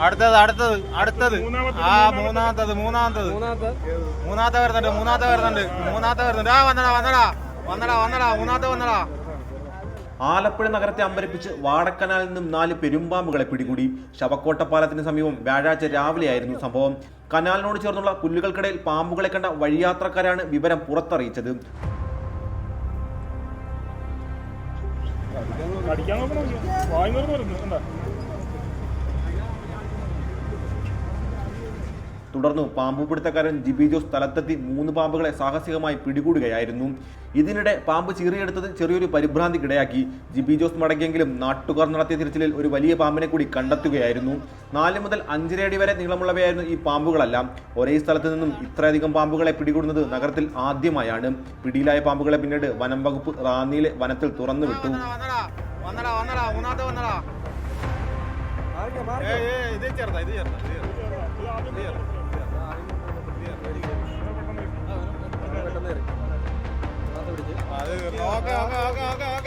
അടുത്തത് അടുത്തത് അടുത്തത്. ആ മൂന്നാമത്തത് മൂന്നാമത്തത്. മൂന്നാമത്തെ. മൂന്നാമത്തെ വരുന്നുണ്ട് മൂന്നാമത്തെ വരുന്നുണ്ട്. മൂന്നാമത്തെ വരുന്നുണ്ട്. ആ വന്നടാ വന്നടാ വന്നടാ വന്നടാ മൂന്നാമത്തെ വന്നടാ. ആലപ്പുഴ നഗരത്തെ അമ്പരപ്പിച്ച് വാടക്കനാലിൽ നിന്നും നാല് പെരുമ്പാമ്പുകളെ പിടികൂടി. ശവക്കോട്ട പാലത്തിന് സമീപം വ്യാഴാഴ്ച രാവിലെയായിരുന്നു സംഭവം. കനാലിനോട് ചേർന്നുള്ള പുല്ലുകൾക്കിടയിൽ പാമ്പുകളെ കണ്ട വഴിയാത്രക്കാരാണ് വിവരം പുറത്തറിയിച്ചത്. കടിക്കാൻ നോക്കണം. വായി മരുന്ന് വരുന്നു എന്താ തുടർന്ന് പാമ്പുപിടുത്തക്കാരൻ ജിബി ജോസ് സ്ഥലത്തെത്തി മൂന്ന് പാമ്പുകളെ സാഹസികമായി പിടികൂടുകയായിരുന്നു. ഇതിനിടെ പാമ്പ് ചീറിയെടുത്തത് ചെറിയൊരു പരിഭ്രാന്തിക്കിടയാക്കി. ജിബി ജോസ് മടങ്ങിയെങ്കിലും നാട്ടുകാർ നടത്തിയ തിരച്ചിലിൽ ഒരു വലിയ പാമ്പിനെ കൂടി കണ്ടെത്തുകയായിരുന്നു. നാല് മുതൽ അഞ്ചരയടി വരെ നീളമുള്ളവയായിരുന്നു ഈ പാമ്പുകളെല്ലാം. ഒരേ സ്ഥലത്ത് നിന്നും ഇത്രയധികം പാമ്പുകളെ പിടികൂടുന്നത് നഗരത്തിൽ ആദ്യമായാണ്. പിടിയിലായ പാമ്പുകളെ പിന്നീട് വനം വകുപ്പ് റാന്നിയിലെ വനത്തിൽ തുറന്നു വിട്ടു വന്നടാ വന്നടാ മൂന്നാമത്തെ വന്നടാ. ഏയ് ഏയ് ഇത് ചേർത്താ ഇത് ചേർത്താ ഇത് ചേർത്താ. അത് ഓക്കെ ഓക്കെ ഓക്കെ ഓക്കെ